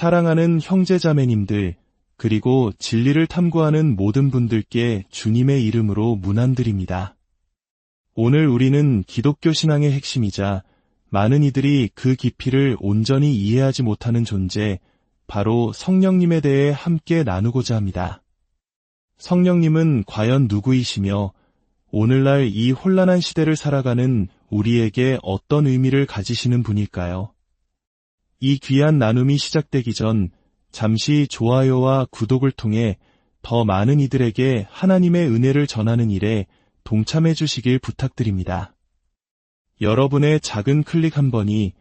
사랑하는 형제자매님들, 그리고 진리를 탐구하는 모든 분들께 주님의 이름으로 문안드립니다. 오늘 우리는 기독교 신앙의 핵심이자 많은 이들이 그 깊이를 온전히 이해하지 못하는 존재, 바로 성령님에 대해 함께 나누고자 합니다. 성령님은 과연 누구이시며 오늘날 이 혼란한 시대를 살아가는 우리에게 어떤 의미를 가지시는 분일까요? 이 귀한 나눔이 시작되기 전 잠시 좋아요와 구독을 통해 더 많은 이들에게 하나님의 은혜를 전하는 일에 동참해 주시길 부탁드립니다. 여러분의 작은 클릭 한 번이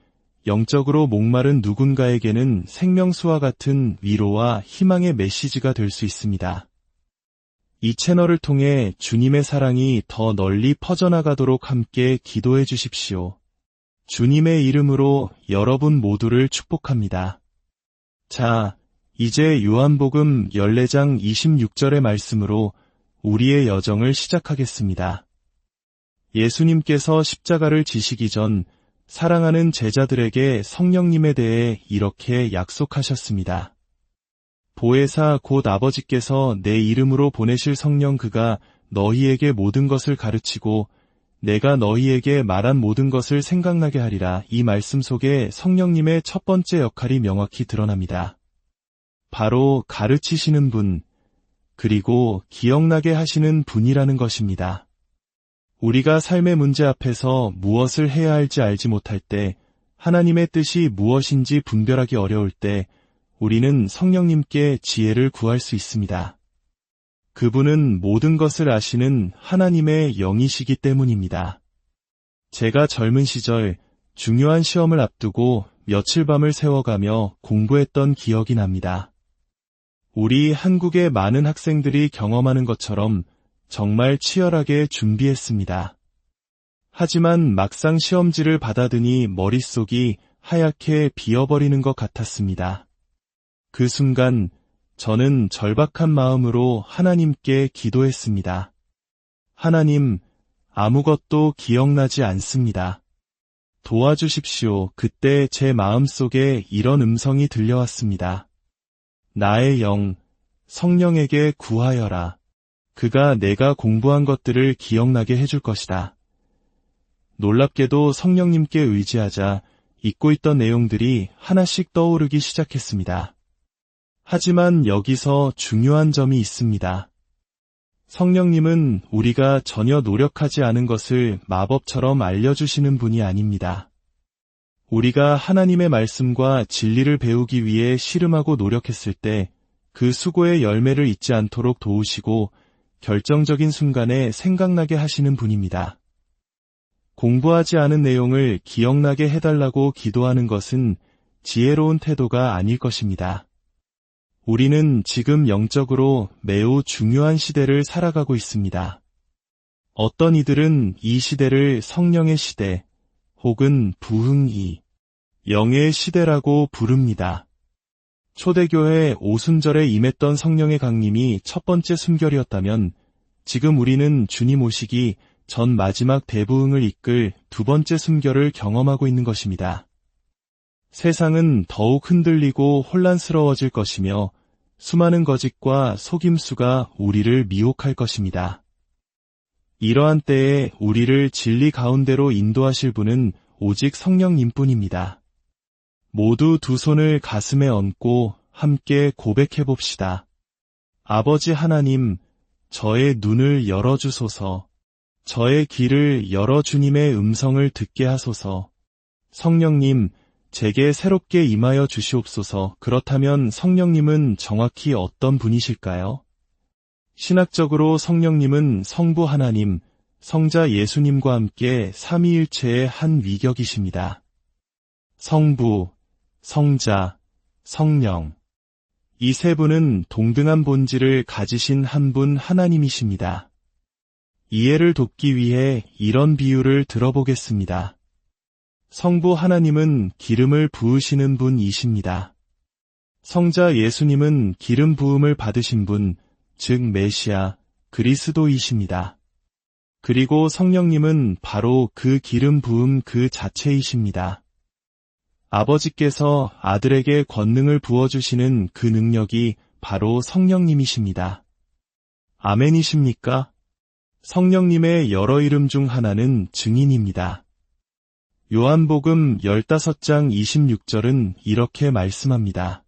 영적으로 목마른 누군가에게는 생명수와 같은 위로와 희망의 메시지가 될 수 있습니다. 이 채널을 통해 주님의 사랑이 더 널리 퍼져나가도록 함께 기도해 주십시오. 주님의 이름으로 여러분 모두를 축복합니다. 자, 이제 요한복음 14장 26절의 말씀으로 우리의 여정을 시작하겠습니다. 예수님께서 십자가를 지시기 전 사랑하는 제자들에게 성령님에 대해 이렇게 약속하셨습니다. 보혜사 곧 아버지께서 내 이름으로 보내실 성령 그가 너희에게 모든 것을 가르치고 내가 너희에게 말한 모든 것을 생각나게 하리라. 이 말씀 속에 성령님의 첫 번째 역할이 명확히 드러납니다. 바로 가르치시는 분, 그리고 기억나게 하시는 분이라는 것입니다. 우리가 삶의 문제 앞에서 무엇을 해야 할지 알지 못할 때, 하나님의 뜻이 무엇인지 분별하기 어려울 때, 우리는 성령님께 지혜를 구할 수 있습니다. 그분은 모든 것을 아시는 하나님의 영이시기 때문입니다. 제가 젊은 시절 중요한 시험을 앞두고 며칠 밤을 세워가며 공부했던 기억이 납니다. 우리 한국의 많은 학생들이 경험하는 것처럼 정말 치열하게 준비했습니다. 하지만 막상 시험지를 받아드니 머릿속이 하얗게 비어버리는 것 같았습니다. 그 순간 저는 절박한 마음으로 하나님께 기도했습니다. 하나님, 아무것도 기억나지 않습니다. 도와주십시오. 그때 제 마음속에 이런 음성이 들려왔습니다. 나의 영, 성령에게 구하여라. 그가 내가 공부한 것들을 기억나게 해줄 것이다. 놀랍게도 성령님께 의지하자 잊고 있던 내용들이 하나씩 떠오르기 시작했습니다. 하지만 여기서 중요한 점이 있습니다. 성령님은 우리가 전혀 노력하지 않은 것을 마법처럼 알려주시는 분이 아닙니다. 우리가 하나님의 말씀과 진리를 배우기 위해 씨름하고 노력했을 때 그 수고의 열매를 잊지 않도록 도우시고 결정적인 순간에 생각나게 하시는 분입니다. 공부하지 않은 내용을 기억나게 해달라고 기도하는 것은 지혜로운 태도가 아닐 것입니다. 우리는 지금 영적으로 매우 중요한 시대를 살아가고 있습니다. 어떤 이들은 이 시대를 성령의 시대 혹은 부흥이 영의 시대라고 부릅니다. 초대교회 오순절에 임했던 성령의 강림이 첫 번째 순결이었다면 지금 우리는 주님 오시기 전 마지막 대부흥을 이끌 두 번째 순결을 경험하고 있는 것입니다. 세상은 더욱 흔들리고 혼란스러워질 것이며 수많은 거짓과 속임수가 우리를 미혹할 것입니다. 이러한 때에 우리를 진리 가운데로 인도하실 분은 오직 성령님 뿐입니다. 모두 두 손을 가슴에 얹고 함께 고백해 봅시다. 아버지 하나님, 저의 눈을 열어주소서, 저의 귀를 열어 주님의 음성을 듣게 하소서, 성령님, 제게 새롭게 임하여 주시옵소서 그렇다면 성령님은 정확히 어떤 분이실까요? 신학적으로 성령님은 성부 하나님, 성자 예수님과 함께 삼위일체의 한 위격이십니다. 성부, 성자, 성령. 이 세 분은 동등한 본질을 가지신 한 분 하나님이십니다. 이해를 돕기 위해 이런 비유를 들어보겠습니다. 성부 하나님은 기름을 부으시는 분이십니다. 성자 예수님은 기름 부음을 받으신 분, 즉 메시아, 그리스도이십니다. 그리고 성령님은 바로 그 기름 부음 그 자체이십니다. 아버지께서 아들에게 권능을 부어주시는 그 능력이 바로 성령님이십니다. 아멘이십니까? 성령님의 여러 이름 중 하나는 증인입니다. 요한복음 15장 26절은 이렇게 말씀합니다.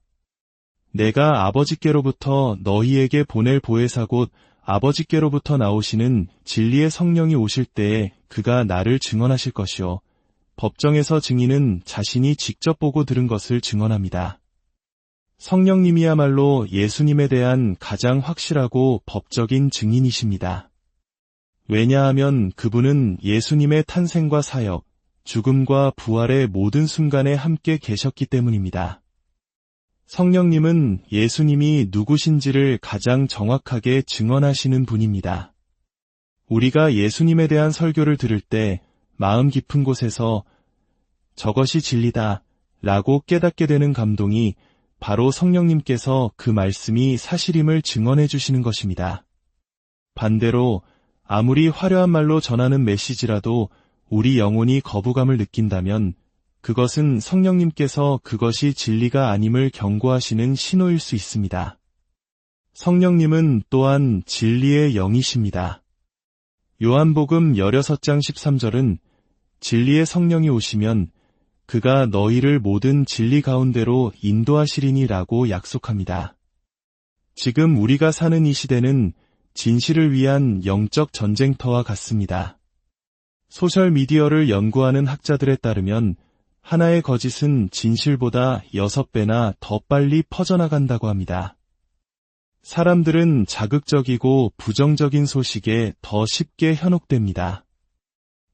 내가 아버지께로부터 너희에게 보낼 보혜사 곧 아버지께로부터 나오시는 진리의 성령이 오실 때에 그가 나를 증언하실 것이요. 법정에서 증인은 자신이 직접 보고 들은 것을 증언합니다. 성령님이야말로 예수님에 대한 가장 확실하고 법적인 증인이십니다. 왜냐하면 그분은 예수님의 탄생과 사역, 죽음과 부활의 모든 순간에 함께 계셨기 때문입니다. 성령님은 예수님이 누구신지를 가장 정확하게 증언하시는 분입니다. 우리가 예수님에 대한 설교를 들을 때 마음 깊은 곳에서 저것이 진리다 라고 깨닫게 되는 감동이 바로 성령님께서 그 말씀이 사실임을 증언해 주시는 것입니다. 반대로 아무리 화려한 말로 전하는 메시지라도 우리 영혼이 거부감을 느낀다면 그것은 성령님께서 그것이 진리가 아님을 경고하시는 신호일 수 있습니다. 성령님은 또한 진리의 영이십니다. 요한복음 16장 13절은 진리의 성령이 오시면 그가 너희를 모든 진리 가운데로 인도하시리니라고 약속합니다. 지금 우리가 사는 이 시대는 진실을 위한 영적 전쟁터와 같습니다. 소셜미디어를 연구하는 학자들에 따르면 하나의 거짓은 진실보다 6배나 더 빨리 퍼져나간다고 합니다. 사람들은 자극적이고 부정적인 소식에 더 쉽게 현혹됩니다.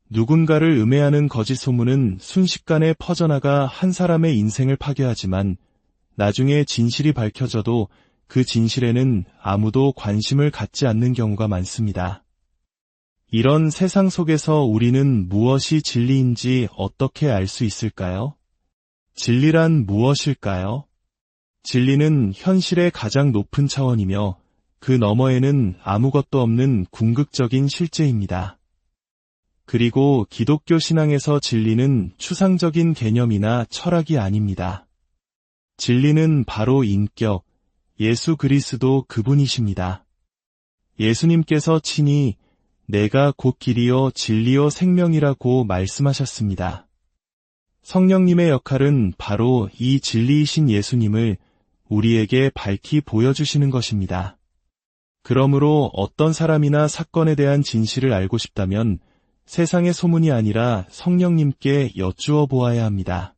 누군가를 음해하는 거짓 소문은 순식간에 퍼져나가 한 사람의 인생을 파괴하지만 나중에 진실이 밝혀져도 그 진실에는 아무도 관심을 갖지 않는 경우가 많습니다. 이런 세상 속에서 우리는 무엇이 진리인지 어떻게 알 수 있을까요? 진리란 무엇일까요? 진리는 현실의 가장 높은 차원이며 그 너머에는 아무것도 없는 궁극적인 실제입니다. 그리고 기독교 신앙에서 진리는 추상적인 개념이나 철학이 아닙니다. 진리는 바로 인격, 예수 그리스도 그분이십니다. 예수님께서 친히 내가 곧 길이요 진리요 생명이라고 말씀하셨습니다. 성령님의 역할은 바로 이 진리이신 예수님을 우리에게 밝히 보여주시는 것입니다. 그러므로 어떤 사람이나 사건에 대한 진실을 알고 싶다면 세상의 소문이 아니라 성령님께 여쭈어 보아야 합니다.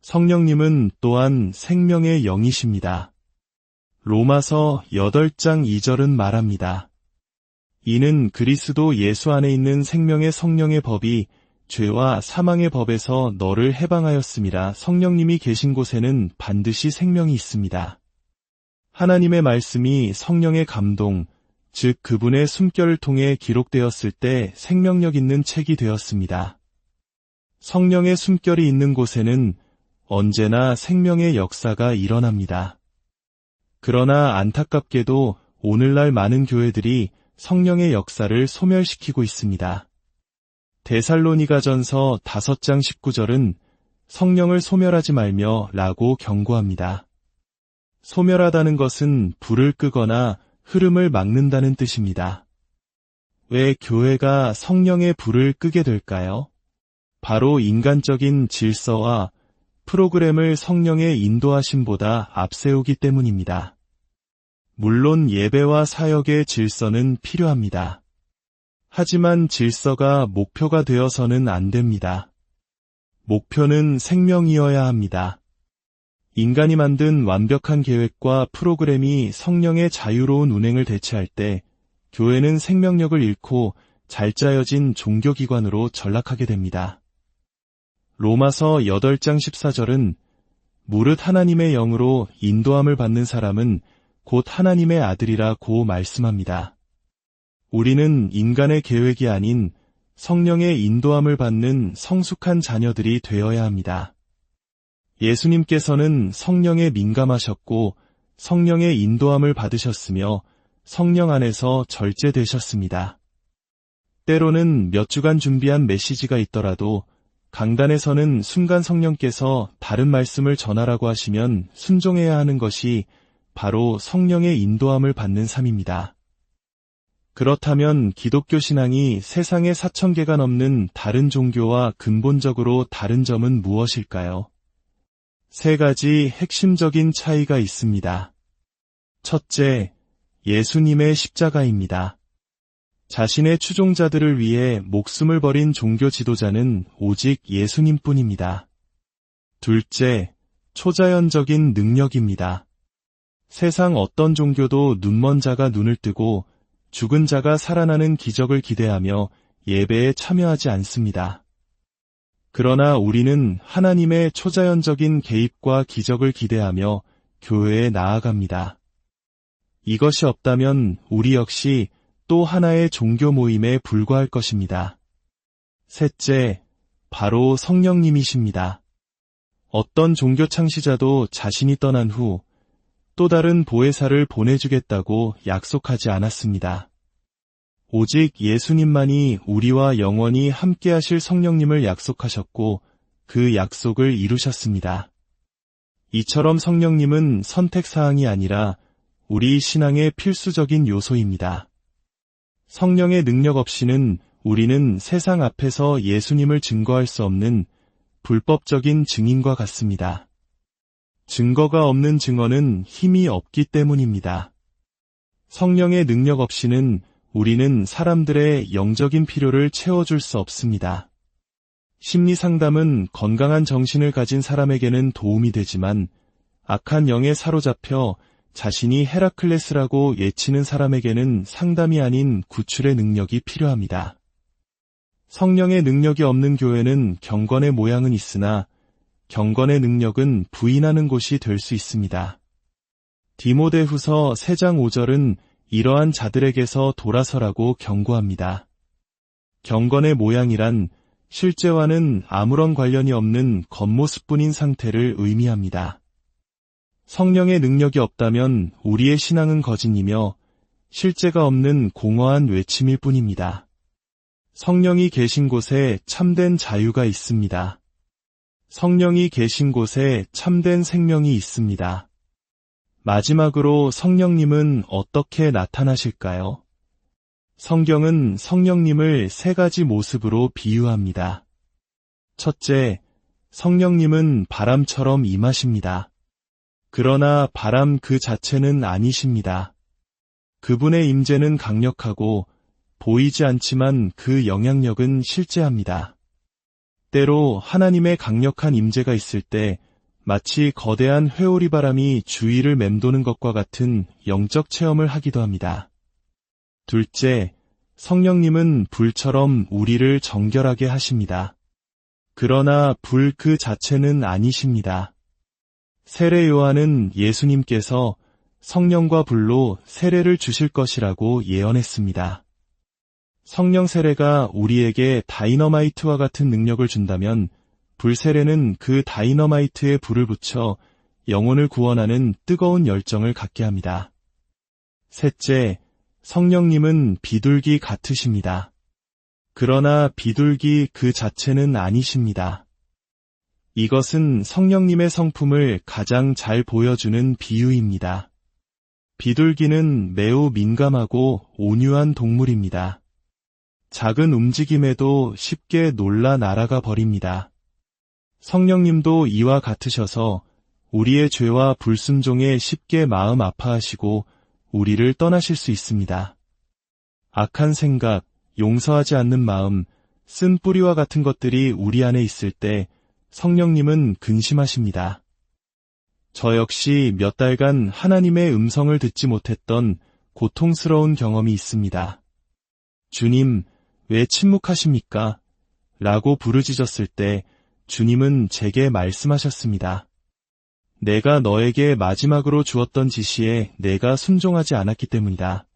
성령님은 또한 생명의 영이십니다. 로마서 8장 2절은 말합니다. 이는 그리스도 예수 안에 있는 생명의 성령의 법이 죄와 사망의 법에서 너를 해방하였음이라 성령님이 계신 곳에는 반드시 생명이 있습니다. 하나님의 말씀이 성령의 감동, 즉 그분의 숨결을 통해 기록되었을 때 생명력 있는 책이 되었습니다. 성령의 숨결이 있는 곳에는 언제나 생명의 역사가 일어납니다. 그러나 안타깝게도 오늘날 많은 교회들이 성령의 역사를 소멸시키고 있습니다. 데살로니가 전서 5장 19절은 성령을 소멸하지 말며 라고 경고합니다. 소멸하다는 것은 불을 끄거나 흐름을 막는다는 뜻입니다. 왜 교회가 성령의 불을 끄게 될까요? 바로 인간적인 질서와 프로그램을 성령의 인도하심보다 앞세우기 때문입니다. 물론 예배와 사역의 질서는 필요합니다. 하지만 질서가 목표가 되어서는 안 됩니다. 목표는 생명이어야 합니다. 인간이 만든 완벽한 계획과 프로그램이 성령의 자유로운 운행을 대체할 때 교회는 생명력을 잃고 잘 짜여진 종교기관으로 전락하게 됩니다. 로마서 8장 14절은 무릇 하나님의 영으로 인도함을 받는 사람은 곧 하나님의 아들이라 고 말씀합니다. 우리는 인간의 계획이 아닌 성령의 인도함을 받는 성숙한 자녀들이 되어야 합니다. 예수님께서는 성령에 민감하셨고 성령의 인도함을 받으셨으며 성령 안에서 절제되셨습니다. 때로는 몇 주간 준비한 메시지가 있더라도 강단에서는 순간 성령께서 다른 말씀을 전하라고 하시면 순종해야 하는 것이 바로 성령의 인도함을 받는 삶입니다. 그렇다면 기독교 신앙이 세상에 4천 개가 넘는 다른 종교와 근본적으로 다른 점은 무엇일까요? 세 가지 핵심적인 차이가 있습니다. 첫째, 예수님의 십자가입니다. 자신의 추종자들을 위해 목숨을 버린 종교 지도자는 오직 예수님뿐입니다. 둘째, 초자연적인 능력입니다. 세상 어떤 종교도 눈먼 자가 눈을 뜨고 죽은 자가 살아나는 기적을 기대하며 예배에 참여하지 않습니다. 그러나 우리는 하나님의 초자연적인 개입과 기적을 기대하며 교회에 나아갑니다. 이것이 없다면 우리 역시 또 하나의 종교 모임에 불과할 것입니다. 셋째, 바로 성령님이십니다. 어떤 종교 창시자도 자신이 떠난 후 또 다른 보혜사를 보내주겠다고 약속하지 않았습니다. 오직 예수님만이 우리와 영원히 함께 하실 성령님을 약속하셨고 그 약속을 이루셨습니다. 이처럼 성령님은 선택사항이 아니라 우리 신앙의 필수적인 요소입니다. 성령의 능력 없이는 우리는 세상 앞에서 예수님을 증거할 수 없는 불법적인 증인과 같습니다. 증거가 없는 증언은 힘이 없기 때문입니다. 성령의 능력 없이는 우리는 사람들의 영적인 필요를 채워줄 수 없습니다. 심리 상담은 건강한 정신을 가진 사람에게는 도움이 되지만 악한 영에 사로잡혀 자신이 헤라클레스라고 예치는 사람에게는 상담이 아닌 구출의 능력이 필요합니다. 성령의 능력이 없는 교회는 경건의 모양은 있으나 경건의 능력은 부인하는 곳이 될 수 있습니다. 디모데 후서 3장 5절은 이러한 자들에게서 돌아서라고 경고합니다. 경건의 모양이란 실제와는 아무런 관련이 없는 겉모습뿐인 상태를 의미합니다. 성령의 능력이 없다면 우리의 신앙은 거짓이며 실제가 없는 공허한 외침일 뿐입니다. 성령이 계신 곳에 참된 자유가 있습니다. 성령이 계신 곳에 참된 생명이 있습니다. 마지막으로 성령님은 어떻게 나타나실까요? 성경은 성령님을 세 가지 모습으로 비유합니다. 첫째, 성령님은 바람처럼 임하십니다. 그러나 바람 그 자체는 아니십니다. 그분의 임재는 강력하고 보이지 않지만 그 영향력은 실제합니다. 때로 하나님의 강력한 임재가 있을 때 마치 거대한 회오리 바람이 주위를 맴도는 것과 같은 영적 체험을 하기도 합니다. 둘째, 성령님은 불처럼 우리를 정결하게 하십니다. 그러나 불 그 자체는 아니십니다. 세례 요한은 예수님께서 성령과 불로 세례를 주실 것이라고 예언했습니다. 성령 세례가 우리에게 다이너마이트와 같은 능력을 준다면 불세례는 그 다이너마이트에 불을 붙여 영혼을 구원하는 뜨거운 열정을 갖게 합니다. 셋째, 성령님은 비둘기 같으십니다. 그러나 비둘기 그 자체는 아니십니다. 이것은 성령님의 성품을 가장 잘 보여주는 비유입니다. 비둘기는 매우 민감하고 온유한 동물입니다. 작은 움직임에도 쉽게 놀라 날아가 버립니다. 성령님도 이와 같으셔서 우리의 죄와 불순종에 쉽게 마음 아파하시고 우리를 떠나실 수 있습니다. 악한 생각, 용서하지 않는 마음, 쓴 뿌리와 같은 것들이 우리 안에 있을 때 성령님은 근심하십니다. 저 역시 몇 달간 하나님의 음성을 듣지 못했던 고통스러운 경험이 있습니다. 주님, 왜 침묵하십니까? 라고 부르짖었을 때 주님은 제게 말씀하셨습니다. 내가 너에게 마지막으로 주었던 지시에 내가 순종하지 않았기 때문이다.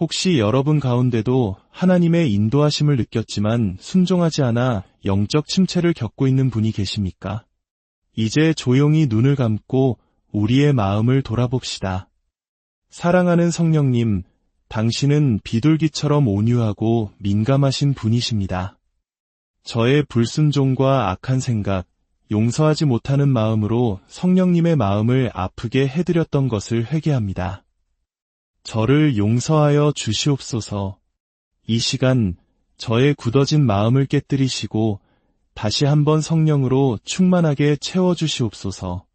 혹시 여러분 가운데도 하나님의 인도하심을 느꼈지만 순종하지 않아 영적 침체를 겪고 있는 분이 계십니까? 이제 조용히 눈을 감고 우리의 마음을 돌아봅시다. 사랑하는 성령님, 당신은 비둘기처럼 온유하고 민감하신 분이십니다. 저의 불순종과 악한 생각, 용서하지 못하는 마음으로 성령님의 마음을 아프게 해드렸던 것을 회개합니다. 저를 용서하여 주시옵소서. 이 시간 저의 굳어진 마음을 깨뜨리시고 다시 한번 성령으로 충만하게 채워주시옵소서.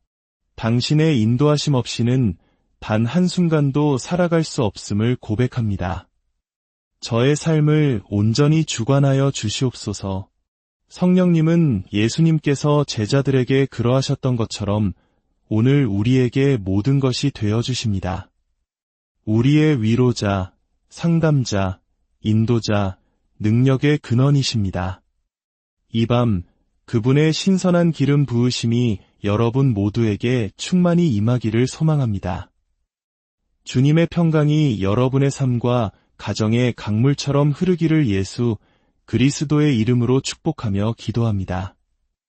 당신의 인도하심 없이는 단 한순간도 살아갈 수 없음을 고백합니다. 저의 삶을 온전히 주관하여 주시옵소서. 성령님은 예수님께서 제자들에게 그러하셨던 것처럼 오늘 우리에게 모든 것이 되어 주십니다. 우리의 위로자, 상담자, 인도자, 능력의 근원이십니다. 이 밤 그분의 신선한 기름 부으심이 여러분 모두에게 충만히 임하기를 소망합니다. 주님의 평강이 여러분의 삶과 가정의 강물처럼 흐르기를 예수 그리스도의 이름으로 축복하며 기도합니다.